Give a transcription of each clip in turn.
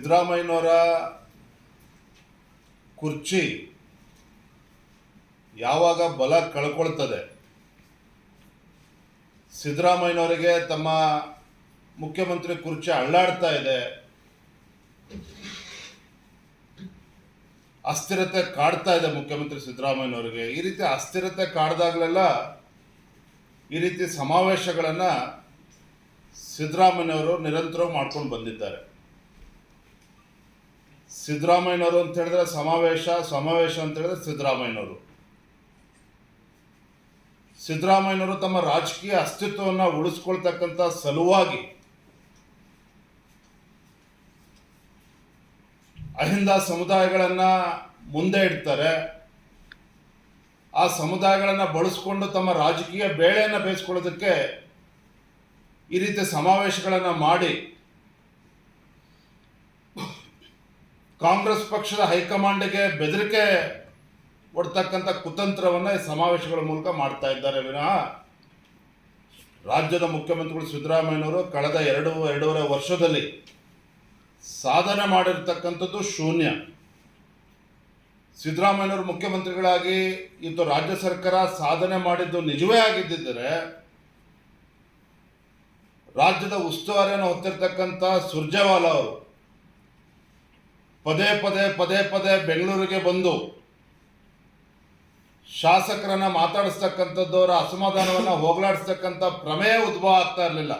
ಸಿದ್ದರಾಮಯ್ಯನವರ ಕುರ್ಚಿ ಯಾವಾಗ ಬಲ ಕಳ್ಕೊಳ್ತದೆ? ಸಿದ್ದರಾಮಯ್ಯನವರಿಗೆ ತಮ್ಮ ಮುಖ್ಯಮಂತ್ರಿ ಕುರ್ಚಿ ಅಳ್ಳಾಡ್ತಾ ಇದೆ. ಅಸ್ಥಿರತೆ ಕಾಡ್ತಾ ಇದೆ ಮುಖ್ಯಮಂತ್ರಿ ಸಿದ್ದರಾಮಯ್ಯನವರಿಗೆ. ಈ ರೀತಿ ಅಸ್ಥಿರತೆ ಕಾಡ್ದಾಗಲೆಲ್ಲ ಈ ರೀತಿ ಸಮಾವೇಶಗಳನ್ನು ಸಿದ್ದರಾಮಯ್ಯನವರು ನಿರಂತರ ಮಾಡ್ಕೊಂಡು ಬಂದಿದ್ದಾರೆ. ಸಿದ್ದರಾಮಯ್ಯನವರು ಅಂತ ಹೇಳಿದ್ರೆ ಸಮಾವೇಶ ಸಮಾವೇಶ ಅಂತ ಹೇಳಿದ್ರೆ ಸಿದ್ದರಾಮಯ್ಯನವರು. ಸಿದ್ದರಾಮಯ್ಯನವರು ತಮ್ಮ ರಾಜಕೀಯ ಅಸ್ತಿತ್ವವನ್ನು ಉಳಿಸ್ಕೊಳ್ತಕ್ಕಂಥ ಸಲುವಾಗಿ ಅಹಿಂದ ಸಮುದಾಯಗಳನ್ನು ಮುಂದೆ ಇಡ್ತಾರೆ. ಆ ಸಮುದಾಯಗಳನ್ನು ಬಳಸ್ಕೊಂಡು ತಮ್ಮ ರಾಜಕೀಯ ಬೇಳೆಯನ್ನು ಬೇಯಿಸ್ಕೊಳ್ಳೋದಕ್ಕೆ ಈ ರೀತಿ ಸಮಾವೇಶಗಳನ್ನು ಮಾಡಿ ಕಾಂಗ್ರೆಸ್ ಪಕ್ಷದ ಹೈಕಮಾಂಡ್ಗೆ ಬೆದರಿಕೆ ಕೊಡ್ತಕ್ಕಂಥ ಕುತಂತ್ರವನ್ನು ಈ ಸಮಾವೇಶಗಳ ಮೂಲಕ ಮಾಡ್ತಾ ಇದ್ದಾರೆ ವಿನಃ ರಾಜ್ಯದ ಮುಖ್ಯಮಂತ್ರಿಗಳು ಸಿದ್ದರಾಮಯ್ಯನವರು ಕಳೆದ ಎರಡು, ಎರಡೂವರೆ ವರ್ಷದಲ್ಲಿ ಸಾಧನೆ ಮಾಡಿರ್ತಕ್ಕಂಥದ್ದು ಶೂನ್ಯ. ಸಿದ್ದರಾಮಯ್ಯನವರು ಮುಖ್ಯಮಂತ್ರಿಗಳಾಗಿ ಇವತ್ತು ರಾಜ್ಯ ಸರ್ಕಾರ ಸಾಧನೆ ಮಾಡಿದ್ದು ನಿಜವೇ ಆಗಿದ್ದರೆ ರಾಜ್ಯದ ಉಸ್ತುವಾರಿಯನ್ನು ಹೊತ್ತಿರ್ತಕ್ಕಂಥ ಸುರ್ಜೇವಾಲಾ ಅವರು ಪದೇ ಪದೇ ಪದೇ ಪದೇ ಬೆಂಗಳೂರಿಗೆ ಬಂದು ಶಾಸಕರನ್ನ ಮಾತಾಡಿಸ್ತಕ್ಕಂಥದ್ದು ಅವರ ಅಸಮಾಧಾನವನ್ನು ಹೋಗಲಾಡಿಸ್ತಕ್ಕಂಥ ಪ್ರಮೇಯ ಉದ್ಭವ ಆಗ್ತಾ ಇರಲಿಲ್ಲ.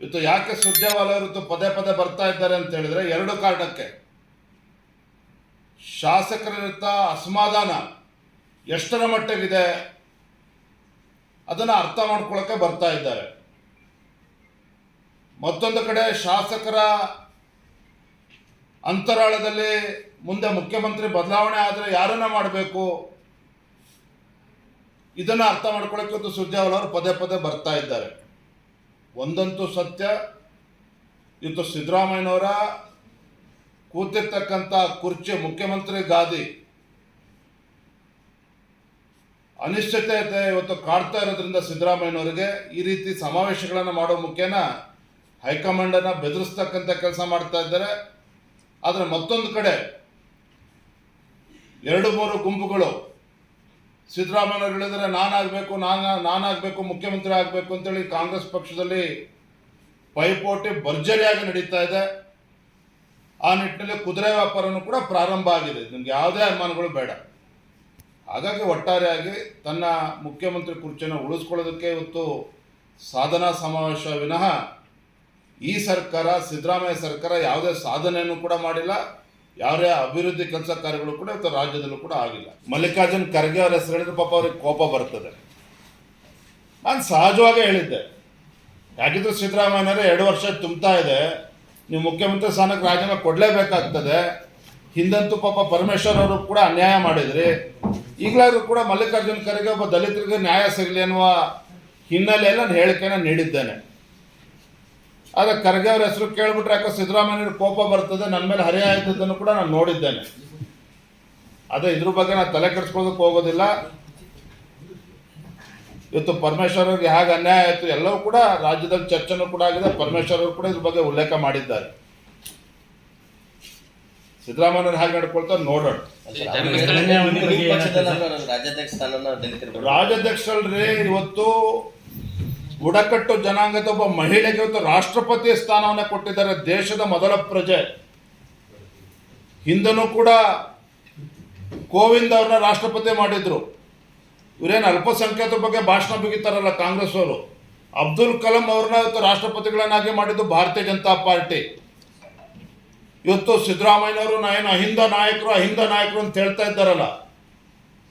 ಇವತ್ತು ಯಾಕೆ ಸುರ್ಜೇವಾಲಯವರು ಪದೇ ಪದೇ ಬರ್ತಾ ಇದ್ದಾರೆ ಅಂತ ಹೇಳಿದ್ರೆ ಎರಡು ಕಾರಣಕ್ಕೆ. ಶಾಸಕರಿರ್ತ ಅಸಮಾಧಾನ ಎಷ್ಟರ ಮಟ್ಟಿಗಿದೆ ಅದನ್ನು ಅರ್ಥ ಮಾಡ್ಕೊಳ್ಳೋಕೆ ಬರ್ತಾ ಇದ್ದಾರೆ. ಮತ್ತೊಂದು ಕಡೆ ಶಾಸಕರ ಅಂತರಾಳದಲ್ಲಿ ಮುಂದೆ ಮುಖ್ಯಮಂತ್ರಿ ಬದಲಾವಣೆ ಆದರೆ ಯಾರನ್ನ ಮಾಡಬೇಕು? ಇದನ್ನು ಅರ್ಥ ಮಾಡ್ಕೊಳ್ಳೋಕೆ ಒಂದು ಅವರು ಪದೇ ಪದೇ ಬರ್ತಾ ಇದ್ದಾರೆ. ಒಂದಂತೂ ಸತ್ಯ. ಇವತ್ತು ಸಿದ್ದರಾಮಯ್ಯನವರ ಕೂತಿರ್ತಕ್ಕಂಥ ಕುರ್ಚಿ ಮುಖ್ಯಮಂತ್ರಿ ಗಾದಿ. ಅನಿಶ್ಚಿತತೆ ಇವತ್ತು ಕಾಡ್ತಾ ಇರೋದ್ರಿಂದ ಸಿದ್ದರಾಮಯ್ಯನವರಿಗೆ ಈ ರೀತಿ ಸಮಾವೇಶಗಳನ್ನು ಮಾಡೋ ಮುಖೇನ ಹೈಕಮಾಂಡನ್ನು ಬೆದರಿಸ್ತಕ್ಕಂಥ ಕೆಲಸ ಮಾಡ್ತಾ ಇದ್ದಾರೆ. ಆದರೆ ಮತ್ತೊಂದು ಕಡೆ ಎರಡು ಮೂರು ಗುಂಪುಗಳು ಸಿದ್ದರಾಮಯ್ಯ ಹೇಳಿದರೆ ನಾನಾಗಬೇಕು, ನಾನು, ನಾನಾಗಬೇಕು, ಮುಖ್ಯಮಂತ್ರಿ ಆಗಬೇಕು ಅಂತೇಳಿ ಕಾಂಗ್ರೆಸ್ ಪಕ್ಷದಲ್ಲಿ ಪೈಪೋಟಿ ಭರ್ಜರಿಯಾಗಿ ನಡೀತಾ ಇದೆ. ಆ ನಿಟ್ಟಿನಲ್ಲಿ ಕುದುರೆ ವ್ಯಾಪಾರನೂ ಕೂಡ ಪ್ರಾರಂಭ ಆಗಿದೆ. ನಿಮ್ಗೆ ಯಾವುದೇ ಅನುಮಾನಗಳು ಬೇಡ. ಹಾಗಾಗಿ ಒಟ್ಟಾರೆಯಾಗಿ ತನ್ನ ಮುಖ್ಯಮಂತ್ರಿ ಕುರ್ಚಿಯನ್ನು ಉಳಿಸ್ಕೊಳ್ಳೋದಕ್ಕೆ ಇವತ್ತು ಸಾಧನಾ ಸಮಾವೇಶ ವಿನಃ ಈ ಸರ್ಕಾರ, ಸಿದ್ದರಾಮಯ್ಯ ಸರ್ಕಾರ ಯಾವುದೇ ಸಾಧನೆಯನ್ನು ಕೂಡ ಮಾಡಿಲ್ಲ, ಯಾವುದೇ ಅಭಿವೃದ್ಧಿ ಕೆಲಸ ಕಾರ್ಯಗಳು ಕೂಡ ಇವತ್ತು ರಾಜ್ಯದಲ್ಲೂ ಕೂಡ ಆಗಿಲ್ಲ. ಮಲ್ಲಿಕಾರ್ಜುನ್ ಖರ್ಗೆ ಅವರ ಹೆಸರು ಹೇಳಿದ್ರೆ ಪಾಪ ಅವ್ರಿಗೆ ಕೋಪ ಬರ್ತದೆ. ನಾನು ಸಹಜವಾಗಿ ಹೇಳಿದ್ದೆ. ಯಾಕಿದ್ರು ಸಿದ್ದರಾಮಯ್ಯನವರೇ ಎರಡು ವರ್ಷ ತುಂಬ್ತಾ ಇದೆ. ನೀವು ಮುಖ್ಯಮಂತ್ರಿ ಸ್ಥಾನಕ್ಕೆ ರಾಜೀನಾಮೆ ಕೊಡಲೇಬೇಕಾಗ್ತದೆ. ಹಿಂದಂತೂ ಪಾಪ ಪರಮೇಶ್ವರ್ ಅವರು ಕೂಡ ಅನ್ಯಾಯ ಮಾಡಿದ್ರಿ. ಈಗಲಾದರೂ ಕೂಡ ಮಲ್ಲಿಕಾರ್ಜುನ್ ಖರ್ಗೆ ಒಬ್ಬ ದಲಿತರಿಗೆ ನ್ಯಾಯ ಸಿಗಲಿ ಅನ್ನುವ ಹಿನ್ನೆಲೆಯಲ್ಲಿ ನಾನು ಹೇಳಿಕೆನ ನೀಡಿದ್ದೇನೆ. ಆದರೆ ಖರ್ಗೆ ಅವ್ರ ಹೆಸರು ಕೇಳ್ಬಿಟ್ರೆ ಯಾಕೋ ಸಿದ್ದರಾಮಯ್ಯ ಕೋಪ ಬರ್ತದೆ ನನ್ನ ಮೇಲೆ ಹರಿಯ ಆಯ್ತದನ್ನು ಕೂಡ ನಾನು ನೋಡಿದ್ದೇನೆ. ಅದೇ ಇದ್ರ ಬಗ್ಗೆ ನಾನು ತಲೆ ಕೆಡಿಸ್ಕೊಳ್ಳೋದಕ್ಕೆ ಹೋಗೋದಿಲ್ಲ. ಇವತ್ತು ಪರಮೇಶ್ವರ್ ಅವ್ರಿಗೆ ಹೇಗೆ ಅನ್ಯಾಯ ಆಯಿತು ಎಲ್ಲವೂ ಕೂಡ ರಾಜ್ಯದಲ್ಲಿ ಚರ್ಚೆನೂ ಕೂಡ ಆಗಿದೆ ಪರಮೇಶ್ವರ್ ಅವರು ಕೂಡ ಇದ್ರ ಬಗ್ಗೆ ಉಲ್ಲೇಖ ಮಾಡಿದ್ದಾರೆ. ಸಿದ್ದರಾಮಯ್ಯವ್ರು ಹೇಗೆ ನಡ್ಕೊಳ್ತಾರೆ ನೋಡೋಣ. ರಾಜ್ಯಾಧ್ಯಕ್ಷ ಸ್ಥಾನನ ರಾಜ್ಯಾಧ್ಯಕ್ಷರಲ್ರಿ ಇವತ್ತು ಬುಡಕಟ್ಟು ಜನಾಂಗದ ಒಬ್ಬ ಮಹಿಳೆಗೆ ಇವತ್ತು ರಾಷ್ಟ್ರಪತಿ ಸ್ಥಾನವನ್ನು ಕೊಟ್ಟಿದ್ದಾರೆ ದೇಶದ ಮೊದಲ ಪ್ರಜೆ. ಹಿಂದನೂ ಕೂಡ ಕೋವಿಂದ್ ಅವ್ರನ್ನ ರಾಷ್ಟ್ರಪತಿ ಮಾಡಿದ್ರು. ಇವರೇನು ಅಲ್ಪಸಂಖ್ಯಾತರ ಬಗ್ಗೆ ಭಾಷಣ ಬಿಗಿತಾರಲ್ಲ ಕಾಂಗ್ರೆಸ್ ಅವರು. ಅಬ್ದುಲ್ ಕಲಾಂ ಅವ್ರನ್ನ ಇವತ್ತು ರಾಷ್ಟ್ರಪತಿಗಳನ್ನಾಗಿ ಮಾಡಿದ್ದು ಭಾರತೀಯ ಜನತಾ ಪಾರ್ಟಿ. ಇವತ್ತು ಸಿದ್ದರಾಮಯ್ಯನವರು ನಾಯನ ಅಹಿಂದ ನಾಯಕರು ಅಹಿಂದ ನಾಯಕರು ಅಂತ ಹೇಳ್ತಾ ಇದ್ದಾರಲ್ಲ.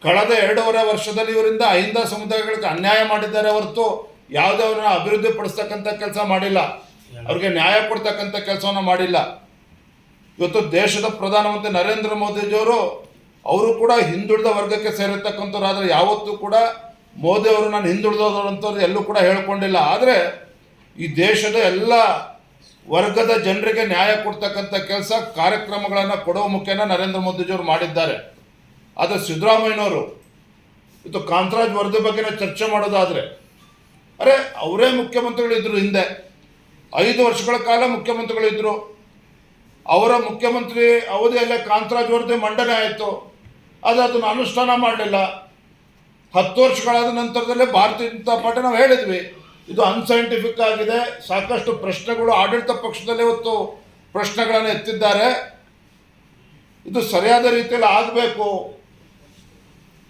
ಕಳೆದ ಎರಡೂವರೆ ವರ್ಷದಲ್ಲಿ ಇವರಿಂದ ಅಹಿಂದ ಸಮುದಾಯಗಳಿಗೆ ಅನ್ಯಾಯ ಮಾಡಿದ್ದಾರೆ ಹೊರತು ಯಾವುದೇ ಅವ್ರನ್ನ ಅಭಿವೃದ್ಧಿ ಪಡಿಸ್ತಕ್ಕಂಥ ಕೆಲಸ ಮಾಡಿಲ್ಲ. ಅವ್ರಿಗೆ ನ್ಯಾಯ ಕೊಡ್ತಕ್ಕಂಥ ಕೆಲಸವನ್ನು ಮಾಡಿಲ್ಲ. ಇವತ್ತು ದೇಶದ ಪ್ರಧಾನಮಂತ್ರಿ ನರೇಂದ್ರ ಮೋದಿಜಿಯವರು, ಅವರು ಕೂಡ ಹಿಂದುಳಿದ ವರ್ಗಕ್ಕೆ ಸೇರಿರ್ತಕ್ಕಂಥವ್ರು ಆದರೆ ಯಾವತ್ತೂ ಕೂಡ ಮೋದಿ ಅವರು ನಾನು ಹಿಂದುಳಿದವರು ಎಲ್ಲೂ ಕೂಡ ಹೇಳ್ಕೊಂಡಿಲ್ಲ. ಆದರೆ ಈ ದೇಶದ ಎಲ್ಲ ವರ್ಗದ ಜನರಿಗೆ ನ್ಯಾಯ ಕೊಡ್ತಕ್ಕಂಥ ಕೆಲಸ ಕಾರ್ಯಕ್ರಮಗಳನ್ನು ಕೊಡುವ ಮುಖೇನ ನರೇಂದ್ರ ಮೋದಿಜಿಯವರು ಮಾಡಿದ್ದಾರೆ. ಆದರೆ ಸಿದ್ದರಾಮಯ್ಯನವರು, ಇವತ್ತು ಕಾಂತರಾಜ್ ವರದಿ ಬಗ್ಗೆ ಚರ್ಚೆ ಮಾಡೋದಾದರೆ ಅರೆ, ಅವರೇ ಮುಖ್ಯಮಂತ್ರಿಗಳಿದ್ದರು ಹಿಂದೆ. ಐದು ವರ್ಷಗಳ ಕಾಲ ಮುಖ್ಯಮಂತ್ರಿಗಳಿದ್ದರು ಅವರ ಮುಖ್ಯಮಂತ್ರಿ ಅವಧಿಯಲ್ಲೇ ಕಾಂತರಾಜ್ ವರದಿ ಮಂಡನೆ ಆಯಿತು. ಅದು ಅದನ್ನು ಅನುಷ್ಠಾನ ಮಾಡಲಿಲ್ಲ. ಹತ್ತು ವರ್ಷಗಳಾದ ನಂತರದಲ್ಲೇ ಭಾರತೀಯ ಜನತಾ ಪಾರ್ಟಿ ನಾವು ಹೇಳಿದ್ವಿ. ಇದು ಅನ್ಸೈಂಟಿಫಿಕ್ ಆಗಿದೆ. ಸಾಕಷ್ಟು ಪ್ರಶ್ನೆಗಳು ಆಡಳಿತ ಪಕ್ಷದಲ್ಲಿ ಇವತ್ತು ಪ್ರಶ್ನೆಗಳನ್ನು ಎತ್ತಿದ್ದಾರೆ. ಇದು ಸರಿಯಾದ ರೀತಿಯಲ್ಲಿ ಆಗಬೇಕು.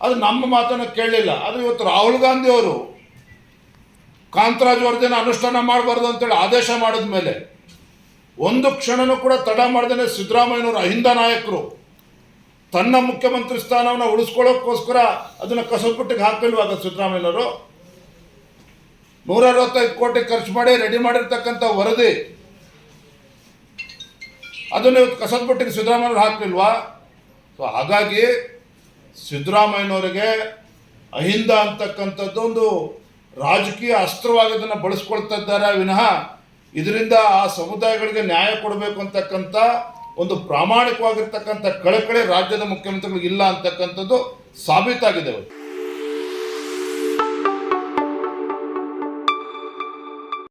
ಅದು ನಮ್ಮ ಮಾತನ್ನು ಕೇಳಲಿಲ್ಲ. ಅದು ಇವತ್ತು ರಾಹುಲ್ ಗಾಂಧಿ ಅವರು ಕಾಂತರಾಜ್ ವರದಿನ ಅನುಷ್ಠಾನ ಮಾಡಬಾರ್ದು ಅಂತೇಳಿ ಆದೇಶ ಮಾಡಿದ ಮೇಲೆ ಒಂದು ಕ್ಷಣನೂ ಕೂಡ ತಡ ಮಾಡ್ದೇನೆ ಸಿದ್ದರಾಮಯ್ಯನವರು ಅಹಿಂದ ನಾಯಕರು. ತನ್ನ ಮುಖ್ಯಮಂತ್ರಿ ಸ್ಥಾನವನ್ನು ಉಳಿಸ್ಕೊಳ್ಳೋಕ್ಕೋಸ್ಕರ ಅದನ್ನು ಕಸಪುಟ್ಟಿಗೆ ಹಾಕಲ್ವಾಗ ಸಿದ್ದರಾಮಯ್ಯನವರು? ನೂರ ಅರವತ್ತೈದು ಕೋಟಿ ಖರ್ಚು ಮಾಡಿ ರೆಡಿ ಮಾಡಿರ್ತಕ್ಕಂಥ ವರದಿ. ಅದನ್ನು ಇವತ್ತು ಕಸದ್ಬುಟ್ಟಿಗೆ ಸಿದ್ದರಾಮಯ್ಯವ್ರು ಹಾಕಲಿಲ್ವಾ? ಸೊ ಹಾಗಾಗಿ ಸಿದ್ದರಾಮಯ್ಯನವರಿಗೆ ಅಹಿಂದ ಅಂತಕ್ಕಂಥದ್ದು ಒಂದು ರಾಜಕೀಯ ಅಸ್ತ್ರವಾಗಿ ಅದನ್ನು ಬಳಸ್ಕೊಳ್ತಾ ಇದ್ದಾರೆ ವಿನಃ ಇದರಿಂದ ಆ ಸಮುದಾಯಗಳಿಗೆ ನ್ಯಾಯ ಕೊಡಬೇಕು ಅಂತಕ್ಕಂಥ ಒಂದು ಪ್ರಾಮಾಣಿಕವಾಗಿರ್ತಕ್ಕಂಥ ಕಳಕಳಿ ರಾಜ್ಯದ ಮುಖ್ಯಮಂತ್ರಿಗಳಿಗೆ ಇಲ್ಲ ಅಂತಕ್ಕಂಥದ್ದು ಸಾಬೀತಾಗಿದೆ ಇವತ್ತು